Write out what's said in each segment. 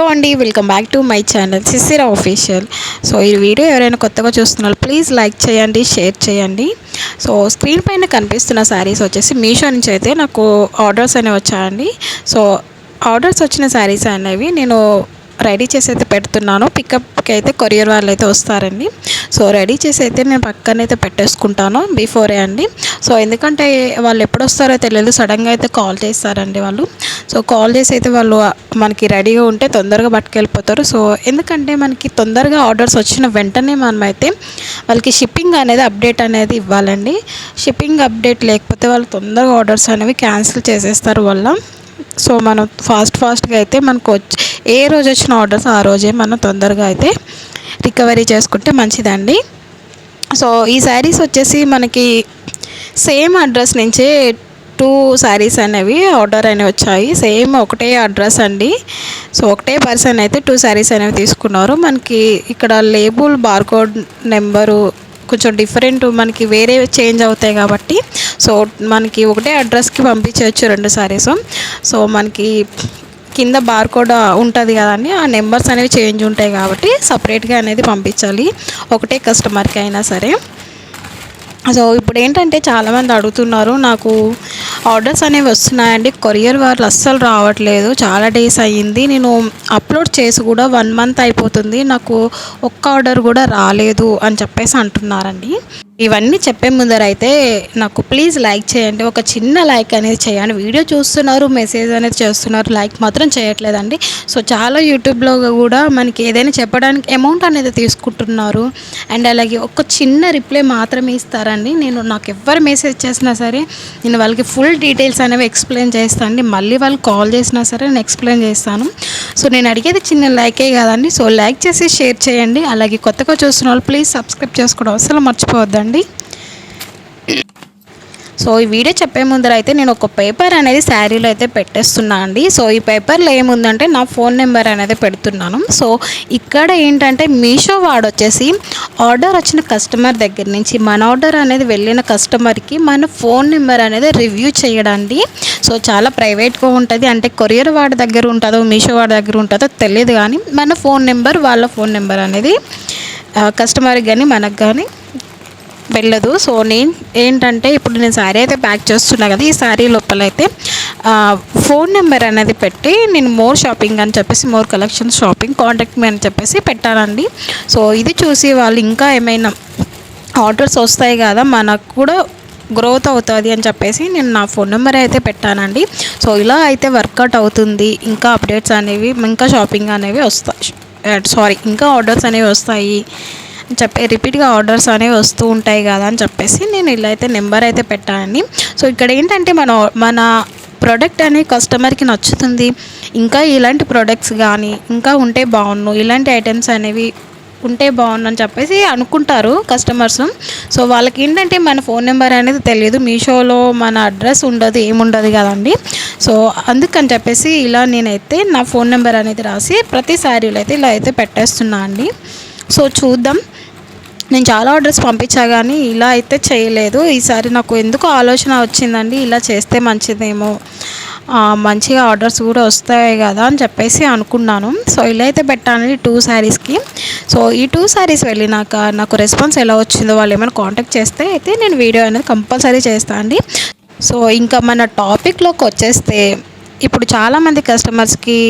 Hello అండి welcome back to my channel Sisira official so ఈ video ఎవరైనా కొత్తగా చూస్తున్నారు ప్లీజ్ లైక్ చేయండి షేర్ చేయండి. సో స్క్రీన్ పైన కనిపిస్తున్న శారీస్ వచ్చేసి మీషో నుంచి అయితే నాకు ఆర్డర్స్ అనేవి వచ్చాయండి. సో ఆర్డర్స్ వచ్చిన శారీస్ అనేవి నేను రెడీ చేసి అయితే పెడుతున్నాను. పికప్కి అయితే కొరియర్ వాళ్ళు అయితే వస్తారండి. సో రెడీ చేసి అయితే నేను పక్కనైతే పెట్టేసుకుంటాను బిఫోరే అండి. సో ఎందుకంటే వాళ్ళు ఎప్పుడు వస్తారో తెలియదు. సడన్గా అయితే కాల్ చేస్తారండి వాళ్ళు. సో కాల్ చేసి అయితే వాళ్ళు మనకి రెడీగా ఉంటే తొందరగా పట్టుకెళ్ళిపోతారు. సో ఎందుకంటే మనకి తొందరగా ఆర్డర్స్ వచ్చిన వెంటనే మనమైతే వాళ్ళకి షిప్పింగ్ అనేది అప్డేట్ అనేది ఇవ్వాలండి. షిప్పింగ్ అప్డేట్ లేకపోతే వాళ్ళు తొందరగా ఆర్డర్స్ అనేవి క్యాన్సిల్ చేసేస్తారు వల్ల. సో మనం ఫాస్ట్ ఫాస్ట్గా అయితే మనకు వచ్చి ఏ రోజు వచ్చిన ఆర్డర్స్ ఆ రోజే మనం తొందరగా అయితే రికవరీ చేసుకుంటే మంచిదండి. సో ఈ శారీస్ వచ్చేసి మనకి సేమ్ అడ్రస్ నుంచే టూ శారీస్ అనేవి ఆర్డర్ అనేవి వచ్చాయి. సేమ్ ఒకటే అడ్రస్ అండి. సో ఒకటే పర్సన్ అయితే టూ శారీస్ అనేవి తీసుకున్నారు. మనకి ఇక్కడ లేబుల్ బార్కోడ్ నెంబరు కొంచెం డిఫరెంట్ మనకి వేరే చేంజ్ అవుతాయి కాబట్టి సో మనకి ఒకటే అడ్రస్కి పంపించవచ్చు రెండు శారీస్. సో మనకి కింద బార్కోడ్ ఉంటుంది కదండి ఆ నెంబర్స్ అనేవి చేంజ్ ఉంటాయి కాబట్టి సపరేట్గా అనేది పంపించాలి ఒకటే కస్టమర్కి అయినా సరే. సో ఇప్పుడు ఏంటంటే చాలామంది అడుగుతున్నారు నాకు ఆర్డర్స్ అనేవి వస్తున్నాయండి కొరియర్ వాళ్ళు అస్సలు రావట్లేదు చాలా డేస్ అయ్యింది నేను అప్లోడ్ చేసి కూడా వన్ మంత్ అయిపోతుంది నాకు ఒక్క ఆర్డర్ కూడా రాలేదు అని చెప్పేసి అంటున్నారండి. ఇవన్నీ చెప్పే ముందర అయితే నాకు ప్లీజ్ లైక్ చేయండి. ఒక చిన్న లైక్ అనేది చేయండి. వీడియో చూస్తున్నారు మెసేజ్ అనేది చేస్తున్నారు లైక్ మాత్రం చేయట్లేదండి. సో చాలా యూట్యూబ్లో కూడా మనకి ఏదైనా చెప్పడానికి అమౌంట్ అనేది తీసుకుంటున్నారు. అండ్ అలాగే ఒక చిన్న రిప్లై మాత్రమే ఇస్తారండి. నేను నాకు ఎవరు మెసేజ్ చేసినా సరే నేను వాళ్ళకి ఫుల్ డీటెయిల్స్ అనేవి ఎక్స్ప్లెయిన్ చేస్తాను మళ్ళీ వాళ్ళు కాల్ చేసినా సరే నేను ఎక్స్ప్లెయిన్ చేస్తాను. సో నేను అడిగేది చిన్న లైకే కదండి. సో లైక్ చేసి షేర్ చేయండి. అలాగే కొత్తగా చూస్తున్న వాళ్ళు ప్లీజ్ సబ్స్క్రైబ్ చేసుకోవడం అసలు మర్చిపోవద్దండి. అండి సో ఈ వీడియో చెప్పే ముందర అయితే నేను ఒక పేపర్ అనేది శారీలో అయితే పెట్టేస్తున్నా అండి. సో ఈ పేపర్లో ఏముందంటే నా ఫోన్ నెంబర్ అనేది పెడుతున్నాను. సో ఇక్కడ ఏంటంటే మీషో వాడు వచ్చేసి ఆర్డర్ వచ్చిన కస్టమర్ దగ్గర నుంచి మన ఆర్డర్ అనేది వెళ్ళిన కస్టమర్కి మన ఫోన్ నెంబర్ అనేది రివ్యూ చేయడండి. సో చాలా ప్రైవేట్గా ఉంటుంది. అంటే కొరియర్ వాడి దగ్గర ఉంటుందో మీషో వాడి దగ్గర ఉంటుందో తెలియదు కానీ మన ఫోన్ నెంబర్ వాళ్ళ ఫోన్ నెంబర్ అనేది కస్టమర్కి కానీ మనకు కానీ వెళ్ళదు. సో నేను ఏంటంటే ఇప్పుడు నేను శారీ అయితే ప్యాక్ చేస్తున్నా కదా ఈ శారీ లోపల అయితే ఫోన్ నెంబర్ అనేది పెట్టి నేను మోర్ షాపింగ్ అని చెప్పేసి మోర్ కలెక్షన్ షాపింగ్ కాంటాక్ట్ మీ అని చెప్పేసి పెట్టానండి. సో ఇది చూసి వాళ్ళు ఇంకా ఏమైనా ఆర్డర్స్ వస్తాయి కదా మనకు కూడా గ్రోత్ అవుతుంది అని చెప్పేసి నేను నా ఫోన్ నెంబర్ అయితే పెట్టానండి. సో ఇలా అయితే వర్కౌట్ అవుతుంది. ఇంకా అప్డేట్స్ అనేవి ఇంకా షాపింగ్ అనేవి వస్తాయి. సారీ ఇంకా ఆర్డర్స్ అనేవి వస్తాయి. చెప్పే రిపీట్గా ఆర్డర్స్ అనేవి వస్తూ ఉంటాయి కదా అని చెప్పేసి నేను ఇలా అయితే నెంబర్ అయితే పెట్టానండి. సో ఇక్కడ ఏంటంటే మన మన ప్రోడక్ట్ అనేది కస్టమర్కి నచ్చుతుంది. ఇంకా ఇలాంటి ప్రోడక్ట్స్ కానీ ఇంకా ఉంటే బాగుండు ఇలాంటి ఐటమ్స్ అనేవి ఉంటే బాగుండు అని చెప్పేసి అనుకుంటారు కస్టమర్స్. సో వాళ్ళకి ఏంటంటే మన ఫోన్ నెంబర్ అనేది తెలియదు. మీషోలో మన అడ్రస్ ఉండదు ఏముండదు కదండి. సో అందుకని చెప్పేసి ఇలా నేనైతే నా ఫోన్ నెంబర్ అనేది రాసి ప్రతి శారీలో అయితే ఇలా అయితే పెట్టేస్తున్నా అండి. సో చూద్దాం. నేను చాలా ఆర్డర్స్ పంపించా కానీ ఇలా అయితే చేయలేదు. ఈసారి నాకు ఎందుకు ఆలోచన వచ్చిందండి ఇలా చేస్తే మంచిదేమో. మంచిగా ఆర్డర్స్ కూడా వస్తాయి కదా అని చెప్పేసి అనుకున్నాను. సో ఇలా అయితే పెట్టానండి టూ శారీస్కి సో ఈ టూ శారీస్ వెళ్ళినాక నాకు రెస్పాన్స్ ఎలా వచ్చిందో వాళ్ళు ఏమైనా కాంటాక్ట్ చేస్తే అయితే నేను వీడియో అనేది కంపల్సరీ చేస్తాను అండి. సో ఇంకా మన టాపిక్లోకి వచ్చేస్తే ఇప్పుడు చాలామంది కస్టమర్స్కి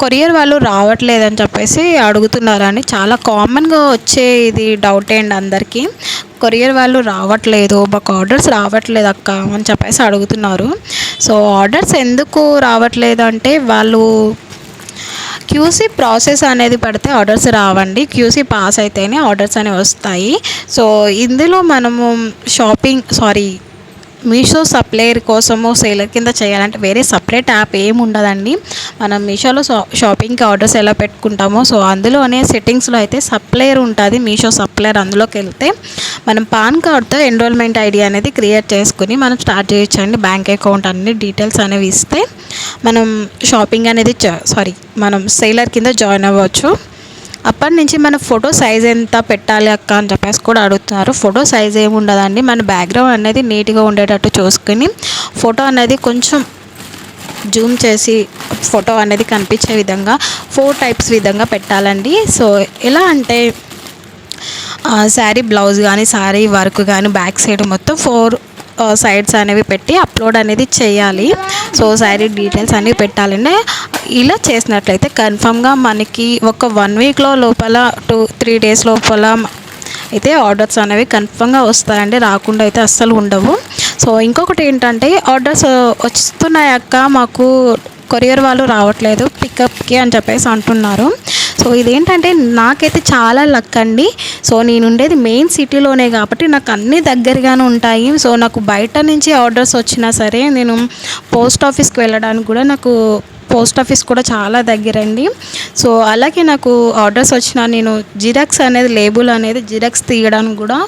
కొరియర్ వాళ్ళు రావట్లేదని చెప్పేసి అడుగుతున్నారని చాలా కామన్గా వచ్చే ఇది డౌట్ అండి అందరికీ. కొరియర్ వాళ్ళు రావట్లేదు మాకు ఆర్డర్స్ రావట్లేదు అక్క అని చెప్పేసి అడుగుతున్నారు. సో ఆర్డర్స్ ఎందుకు రావట్లేదు అంటే వాళ్ళు క్యూసీ ప్రాసెస్ అనేది పడితే ఆర్డర్స్ రావండి. క్యూసీ పాస్ అయితేనే ఆర్డర్స్ అనేవి వస్తాయి. సో ఇందులో మనము షాపింగ్ సారీ మీషో సప్లైర్ కోసము సేలర్ కింద చేయాలంటే వేరే సపరేట్ యాప్ ఏమి ఉండదండి మనం మీషోలో షాపింగ్కి ఆర్డర్స్ ఎలా పెట్టుకుంటామో సో అందులోనే సెట్టింగ్స్లో అయితే సప్లైర్ ఉంటుంది మీషో సప్లైర్ అందులోకి వెళ్తే. మనం పాన్ కార్డ్తో ఎన్రోల్మెంట్ ఐడి అనేది క్రియేట్ చేసుకుని మనం స్టార్ట్ చేయొచ్చండి. బ్యాంక్ అకౌంట్ అన్ని డీటెయిల్స్ అనేవి ఇస్తే మనం షాపింగ్ అనేది సారీ మనం సేలర్ కింద జాయిన్ అవ్వచ్చు. అప్పటి నుంచి మన ఫోటో సైజ్ ఎంత పెట్టాలి అక్క అని చెప్పేసి కూడా అడుగుతున్నారు. ఫోటో సైజ్ ఏమి ఉండదండి మన బ్యాక్గ్రౌండ్ అనేది నీట్గా ఉండేటట్టు చూసుకొని ఫోటో అనేది కొంచెం జూమ్ చేసి ఫోటో అనేది కనిపించే విధంగా ఫోర్ టైప్స్ విధంగా పెట్టాలండి. సో ఎలా అంటే శారీ బ్లౌజ్ కానీ శారీ వర్క్ కానీ బ్యాక్ సైడ్ మొత్తం ఫోర్ సైడ్స్ అనేవి పెట్టి అప్లోడ్ అనేది చేయాలి. సో శారీ డీటెయిల్స్ అనేవి పెట్టాలండి ఇలా చేసినట్లయితే కన్ఫామ్గా మనకి ఒక వన్ వీక్లో లోపల టూ త్రీ డేస్ లోపల అయితే ఆర్డర్స్ అనేవి కన్ఫామ్గా వస్తాయండి. రాకుండా అయితే అస్సలు ఉండవు. సో ఇంకొకటి ఏంటంటే ఆర్డర్స్ వస్తున్నాయి అక్క మాకు కొరియర్ వాళ్ళు రావట్లేదు పికప్కి అని చెప్పేసి అంటున్నారు. సో ఇదేంటంటే నాకైతే చాలా లక్ అండి. సో నేను ఉండేది మెయిన్ సిటీలోనే కాబట్టి నాకు అన్నీ దగ్గరగానే ఉంటాయి. సో నాకు బయట నుంచి ఆర్డర్స్ వచ్చినా సరే నేను పోస్ట్ ఆఫీస్కి వెళ్ళడానికి కూడా నాకు పోస్ట్ ఆఫీస్ కూడా చాలా దగ్గరండి. సో అలాగే నాకు ఆర్డర్స్ వచ్చిన నేను జిరాక్స్ అనేది లేబుల్ అనేది జిరాక్స్ తీయడానికి కూడా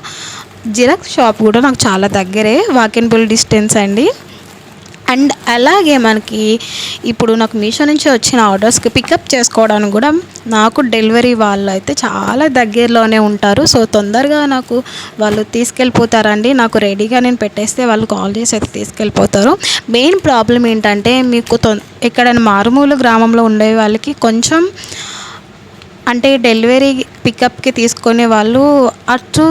జిరాక్స్ షాప్ కూడా నాకు చాలా దగ్గరే వాకెన్బుల్ డిస్టెన్స్ అండి. అండ్ అలాగే మనకి ఇప్పుడు నాకు మీషో నుంచి వచ్చిన ఆర్డర్స్కి పికప్ చేసుకోవడానికి కూడా నాకు డెలివరీ వాళ్ళు అయితే చాలా దగ్గరలోనే ఉంటారు. సో తొందరగా నాకు వాళ్ళు తీసుకెళ్ళిపోతారండి. నాకు రెడీగా నేను పెట్టేస్తే వాళ్ళు కాల్ చేసి అయితే తీసుకెళ్ళిపోతారు. మెయిన్ ప్రాబ్లం ఏంటంటే మీకు తొ ఎక్కడైనా మారుమూల గ్రామంలో ఉండే వాళ్ళకి కొంచెం అంటే డెలివరీ పికప్కి తీసుకునే వాళ్ళు అటు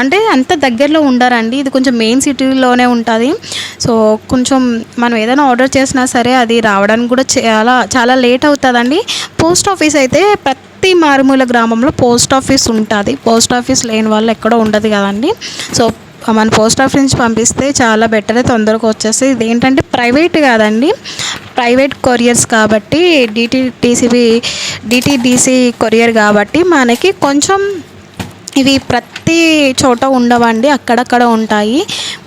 అంటే అంత దగ్గరలో ఉండరండి. ఇది కొంచెం మెయిన్ సిటీలోనే ఉంటుంది. సో కొంచెం మనం ఏదైనా ఆర్డర్ చేసినా సరే అది రావడానికి కూడా చాలా చాలా లేట్ అవుతుందండి. పోస్ట్ ఆఫీస్ అయితే ప్రతి మారుమూల గ్రామంలో పోస్ట్ ఆఫీస్ ఉంటుంది. పోస్ట్ ఆఫీస్ లేని వాళ్ళు ఎక్కడో ఉండదు కదండి. సో మన పోస్ట్ ఆఫీస్ నుంచి పంపిస్తే చాలా బెటర్ తొందరగా వచ్చేస్తే ఇది ఏంటంటే ప్రైవేట్ కాదండి. ప్రైవేట్ కొరియర్స్ కాబట్టి డిటీటీసీబీ డిటిడిసి కొరియర్ కాబట్టి మనకి కొంచెం ఇవి ప్రతి చోట ఉండవండి అక్కడక్కడ ఉంటాయి.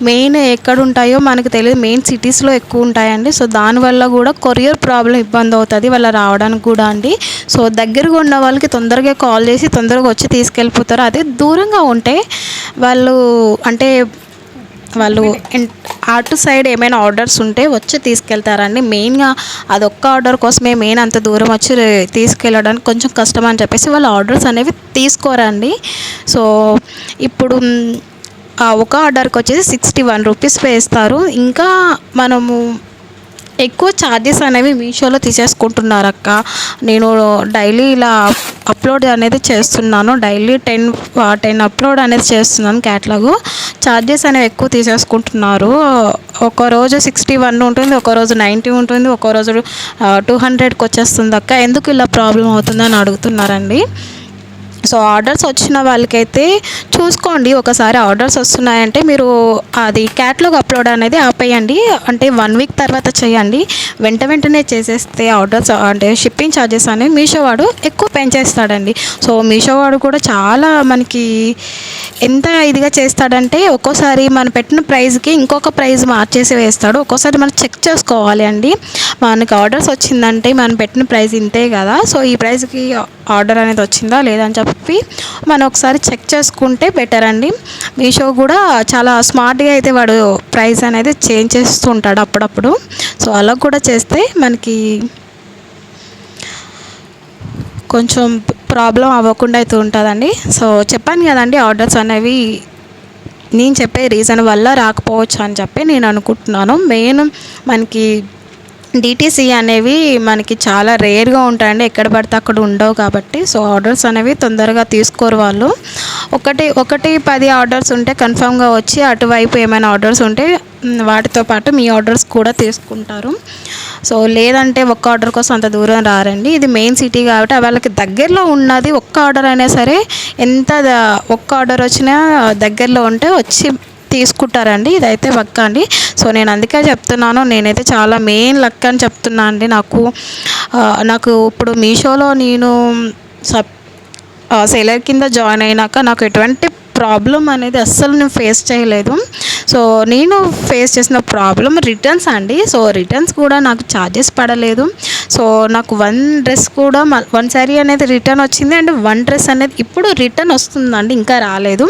మెయిన్ ఎక్కడ ఉంటాయో మనకు తెలియదు మెయిన్ సిటీస్లో ఎక్కువ ఉంటాయండి. సో దానివల్ల కూడా కొరియర్ ప్రాబ్లం ఇబ్బంది అవుతుంది వాళ్ళ రావడానికి కూడా అండి. సో దగ్గరగా ఉన్న వాళ్ళకి తొందరగా కాల్ చేసి తొందరగా వచ్చి తీసుకెళ్ళిపోతారు. అదే దూరంగా ఉంటే వాళ్ళు అంటే వాళ్ళు అటు సైడ్ ఏమైనా ఆర్డర్స్ ఉంటే వచ్చి తీసుకెళ్తారండి. మెయిన్గా అదొక్క ఆర్డర్ కోసమే మెయిన్ అంత దూరం వచ్చి తీసుకెళ్ళడానికి కొంచెం కష్టం అని చెప్పేసి వాళ్ళు ఆర్డర్స్ అనేవి తీసుకోరండి. సో ఇప్పుడు ఆ ఒక ఆర్డర్కి వచ్చేసి సిక్స్టీ వన్ రూపీస్ వేస్తారు ఇంకా మనము ఎక్కువ ఛార్జెస్ అనేవి మీషోలో తీసేసుకుంటున్నారు అక్క. నేను డైలీ ఇలా అప్లోడ్ అనేది చేస్తున్నాను. డైలీ టెన్ టెన్ అప్లోడ్ అనేది చేస్తున్నాను క్యాట్లాగ్ ఛార్జెస్ అనేవి ఎక్కువ తీసేసుకుంటున్నారు. ఒక రోజు సిక్స్టీ వన్ ఉంటుంది ఒక రోజు నైంటీ ఉంటుంది ఒక రోజు టూ హండ్రెడ్కి వచ్చేస్తుంది అక్క. ఎందుకు ఇలా ప్రాబ్లం అవుతుందని అడుగుతున్నారండి? సో ఆర్డర్స్ వచ్చిన వాళ్ళకైతే చూసుకోండి. ఒకసారి ఆర్డర్స్ వస్తున్నాయంటే మీరు అది క్యాట్లాగ్ అప్లోడ్ అనేది ఆపేయండి. అంటే వన్ వీక్ తర్వాత చేయండి. వెంట వెంటనే చేసేస్తే ఆర్డర్స్ అంటే షిప్పింగ్ ఛార్జెస్ అనేవి మీషో వాడు ఎక్కువ పెంచేస్తాడండి. సో మీషో వాడు కూడా చాలా మనకి ఎంత ఇదిగా చేస్తాడంటే ఒక్కోసారి మనం పెట్టిన ప్రైస్కి ఇంకొక ప్రైస్ మార్చేసి వేస్తాడు. ఒక్కోసారి మనం చెక్ చేసుకోవాలి అండి. మనకి ఆర్డర్స్ వచ్చిందంటే మనం పెట్టిన ప్రైస్ ఇంతే కదా. సో ఈ ప్రైస్కి ఆర్డర్ అనేది వచ్చిందా లేదని చెప్పి చెప్పి మనం ఒకసారి చెక్ చేసుకుంటే బెటర్ అండి. మీషో కూడా చాలా స్మార్ట్గా అయితే వాడు ప్రైస్ అనేది చేంజ్ చేస్తూ ఉంటాడు అప్పుడప్పుడు. సో అలా కూడా చేస్తే మనకి కొంచెం ప్రాబ్లం అవ్వకుండా అయితే ఉంటుందండి. సో చెప్పాను కదండి ఆర్డర్స్ అనేవి నేను చెప్పే రీజన్ వల్ల రాకపోవచ్చు అని చెప్పి నేను అనుకుంటున్నాను. మెయిన్ మనకి డిటీసీ అనేవి మనకి చాలా రేర్గా ఉంటాయండి. ఎక్కడ పడితే అక్కడ ఉండవు కాబట్టి. సో ఆర్డర్స్ అనేవి తొందరగా తీసుకోరు వాళ్ళు. ఒకటి ఒకటి పది ఆర్డర్స్ ఉంటే కన్ఫామ్గా వచ్చి అటువైపు ఏమైనా ఆర్డర్స్ ఉంటే వాటితో పాటు మీ ఆర్డర్స్ కూడా తీసుకుంటారు. సో లేదంటే ఒక్క ఆర్డర్ కోసం అంత దూరం రారండి. ఇది మెయిన్ సిటీ కాబట్టి వాళ్ళకి దగ్గరలో ఉన్నది ఒక్క ఆర్డర్ అయినా సరే ఎంత ఒక్క ఆర్డర్ వచ్చినా దగ్గరలో ఉంటే వచ్చి తీసుకుంటారండి. ఇదైతే పక్క అండి. సో నేను అందుకే చెప్తున్నాను నేనైతే చాలా మెయిన్ లక్ అని చెప్తున్నా అండి. నాకు నాకు ఇప్పుడు మీషోలో నేను సబ్ సెలర్ కింద జాయిన్ అయినాక నాకు ఎటువంటి ప్రాబ్లం అనేది అస్సలు నేను ఫేస్ చేయలేదు. సో నేను ఫేస్ చేసిన ప్రాబ్లం రిటర్న్స్ అండి. సో రిటర్న్స్ కూడా నాకు ఛార్జెస్ పడలేదు. సో నాకు వన్ డ్రెస్ కూడా వన్ శారీ అనేది రిటర్న్ వచ్చింది అండ్ వన్ డ్రెస్ అనేది ఇప్పుడు రిటర్న్ వస్తుందండి ఇంకా రాలేదు.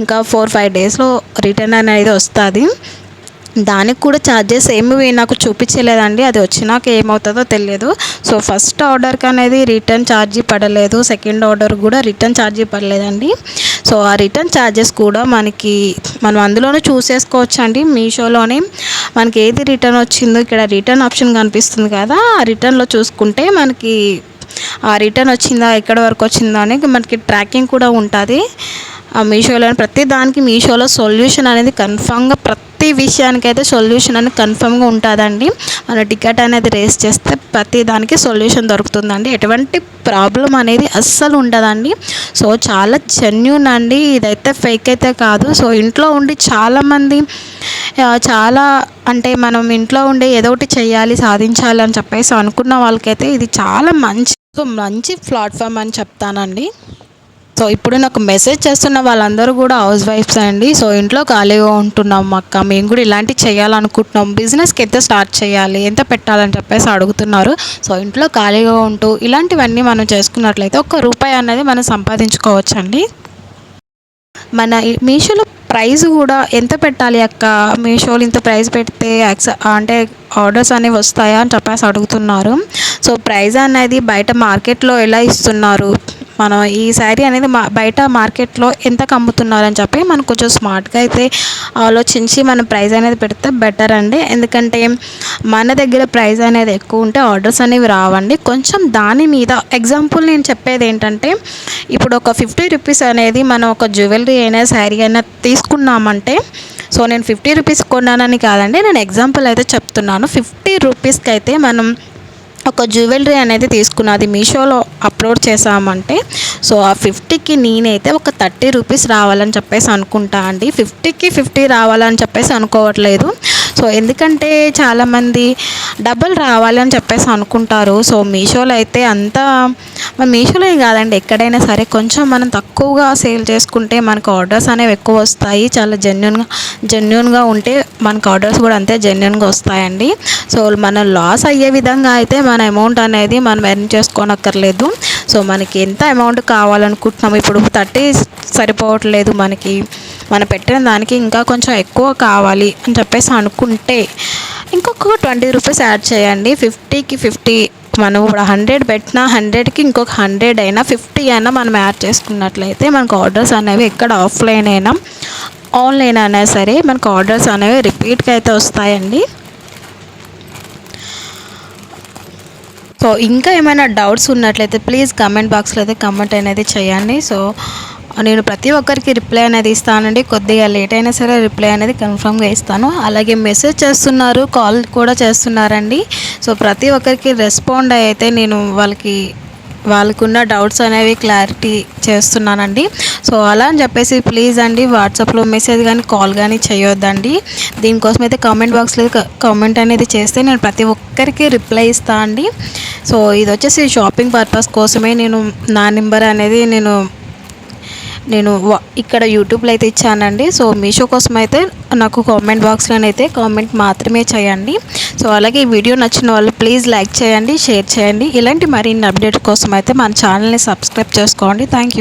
ఇంకా ఫోర్ ఫైవ్ డేస్లో రిటర్న్ అనేది వస్తుంది. దానికి కూడా ఛార్జెస్ ఏమి నాకు చూపించలేదండి. అది వచ్చినాక ఏమవుతుందో తెలియదు. సో ఫస్ట్ ఆర్డర్కి అనేది రిటర్న్ ఛార్జీ పడలేదు. సెకండ్ ఆర్డర్ కూడా రిటర్న్ ఛార్జీ పడలేదండి. సో ఆ రిటర్న్ ఛార్జెస్ కూడా మనకి మనం అందులోనే చూసేసుకోవచ్చు అండి మీషోలోనే మనకి ఏది రిటర్న్ వచ్చిందో ఇక్కడ రిటర్న్ ఆప్షన్ కనిపిస్తుంది కదా ఆ రిటర్న్లో చూసుకుంటే మనకి ఆ రిటర్న్ వచ్చిందా ఎక్కడ వరకు వచ్చిందా అని మనకి ట్రాకింగ్ కూడా ఉంటుంది. ఆ మీషోలో ప్రతి దానికి మీషోలో సొల్యూషన్ అనేది కన్ఫామ్గా ప్రతి ప్రతి విషయానికైతే సొల్యూషన్ అనేది కన్ఫర్మ్గా ఉంటుందండి. మన టికెట్ అనేది రేస్ చేస్తే ప్రతి దానికి సొల్యూషన్ దొరుకుతుందండి. ఎటువంటి ప్రాబ్లం అనేది అస్సలు ఉండదండి. సో చాలా జెన్యున్ అండి. ఇదైతే ఫేక్ అయితే కాదు. సో ఇంట్లో ఉండి చాలామంది చాలా అంటే మనం ఇంట్లో ఉండి ఏదో ఒకటి చేయాలి సాధించాలి అని చెప్పేసి అనుకున్న వాళ్ళకైతే ఇది చాలా మంచి సో మంచి ప్లాట్ఫామ్ అని చెప్తానండి. సో ఇప్పుడు నాకు మెసేజ్ చేస్తున్న వాళ్ళందరూ కూడా హౌస్ వైఫ్స్ అండి. సో ఇంట్లో ఖాళీగా ఉంటున్నాం అక్క. మేము కూడా ఇలాంటివి చేయాలనుకుంటున్నాం. బిజినెస్కి ఎంత స్టార్ట్ చేయాలి? ఎంత పెట్టాలని చెప్పేసి అడుగుతున్నారు. సో ఇంట్లో ఖాళీగా ఉంటూ ఇలాంటివన్నీ మనం చేసుకున్నట్లయితే ఒక రూపాయి అనేది మనం సంపాదించుకోవచ్చండి. మన మీషోలో ప్రైస్ కూడా ఎంత పెట్టాలి అక్క? మీషోలో ఇంత ప్రైస్ పెడితే యాక్స అంటే ఆర్డర్స్ అనేవి వస్తాయా అని చెప్పేసి అడుగుతున్నారు. సో ప్రైస్ అనేది బయట మార్కెట్లో ఎలా ఇస్తున్నారు? మనం ఈ శారీ అనేది మా బయట మార్కెట్లో ఎంతకు అమ్ముతున్నారని చెప్పి మనం కొంచెం స్మార్ట్గా అయితే ఆలోచించి మనం ప్రైస్ అనేది పెడితే బెటర్ అండి. ఎందుకంటే మన దగ్గర ప్రైస్ అనేది ఎక్కువ ఉంటే ఆర్డర్స్ అనేవి రావండి. కొంచెం దాని మీద ఎగ్జాంపుల్ నేను చెప్పేది ఏంటంటే ఇప్పుడు ఒక ఫిఫ్టీ రూపీస్ అనేది మనం ఒక జ్యువెలరీ అయినా శారీ అయినా తీసుకున్నామంటే సో నేను ఫిఫ్టీ రూపీస్ కొన్నానని కాదండి నేను ఎగ్జాంపుల్ అయితే చెప్తున్నాను. ఫిఫ్టీ రూపీస్కి అయితే మనం ఒక జ్యువెలరీ అనేది తీసుకున్నది. మీషోలో అప్లోడ్ చేసామంటే సో ఆ ఫిఫ్టీకి నేనైతే ఒక థర్టీ రూపీస్ రావాలని చెప్పేసి అనుకుంటా అండి. ఫిఫ్టీకి ఫిఫ్టీ రావాలని చెప్పేసి అనుకోవట్లేదు. సో ఎందుకంటే చాలామంది డబ్బులు రావాలని చెప్పేసి అనుకుంటారు. సో మీషోలో అయితే అంతా మన మీషోలో కాదండి ఎక్కడైనా సరే కొంచెం మనం తక్కువగా సేల్ చేసుకుంటే మనకు ఆర్డర్స్ అనేవి ఎక్కువ వస్తాయి. చాలా జెన్యున్గా జెన్యున్గా ఉంటే మనకు ఆర్డర్స్ కూడా అంతే జెన్యున్గా వస్తాయండి. సో మనం లాస్ అయ్యే విధంగా అయితే మన అమౌంట్ అనేది మనం ఎర్న్ చేసుకోనక్కర్లేదు. సో మనకి ఎంత అమౌంట్ కావాలనుకుంటున్నాం ఇప్పుడు థర్టీ సరిపోవట్లేదు మనకి. మనం పెట్టిన దానికి ఇంకా కొంచెం ఎక్కువ కావాలి అని చెప్పేసి అనుకుంటే ఇంకొక ట్వంటీ రూపీస్ యాడ్ చేయండి. ఫిఫ్టీకి ఫిఫ్టీ మనం ఇప్పుడు హండ్రెడ్ పెట్టినా హండ్రెడ్కి ఇంకొక హండ్రెడ్ అయినా ఫిఫ్టీ అయినా మనం యాడ్ చేసుకున్నట్లయితే మనకు ఆర్డర్స్ అనేవి ఎక్కడ ఆఫ్లైన్ అయినా ఆన్లైన్ అయినా సరే మనకు ఆర్డర్స్ అనేవి రిపీట్గా అయితే వస్తాయండి. సో ఇంకా ఏమైనా డౌట్స్ ఉన్నట్లయితే ప్లీజ్ కమెంట్ బాక్స్లో అయితే కమెంట్ అనేది చేయండి. సో నేను ప్రతి ఒక్కరికి రిప్లై అనేది ఇస్తానండి. కొద్దిగా లేట్ అయినా సరే రిప్లై అనేది కన్ఫర్మ్గా ఇస్తాను. అలాగే మెసేజ్ చేస్తున్నారు కాల్ కూడా చేస్తున్నారండి. సో ప్రతి ఒక్కరికి రెస్పాండ్ అయితే నేను వాళ్ళకి వాళ్ళకున్న డౌట్స్ అనేవి క్లారిటీ చేస్తున్నానండి. సో అలా అని చెప్పేసి ప్లీజ్ అండి వాట్సాప్లో మెసేజ్ కానీ కాల్ కానీ చేయొద్దండి. దీనికోసం అయితే కామెంట్ బాక్స్లో కామెంట్ అనేది చేస్తే నేను ప్రతి ఒక్కరికి రిప్లై ఇస్తాను అండి. సో ఇది వచ్చేసి షాపింగ్ పర్పస్ కోసమే నేను నా నెంబర్ అనేది నేను నేను ఇక్కడ యూట్యూబ్లో అయితే ఇచ్చానండి. సో మీషో కోసం అయితే నాకు కామెంట్ బాక్స్లోనైతే కామెంట్ మాత్రమే చేయండి. సో అలాగే ఈ వీడియో నచ్చిన వాళ్ళు ప్లీజ్ లైక్ చేయండి షేర్ చేయండి. ఇలాంటి మరిన్ని అప్డేట్ కోసం అయితే మన ఛానల్ని సబ్స్క్రైబ్ చేసుకోండి. Thank you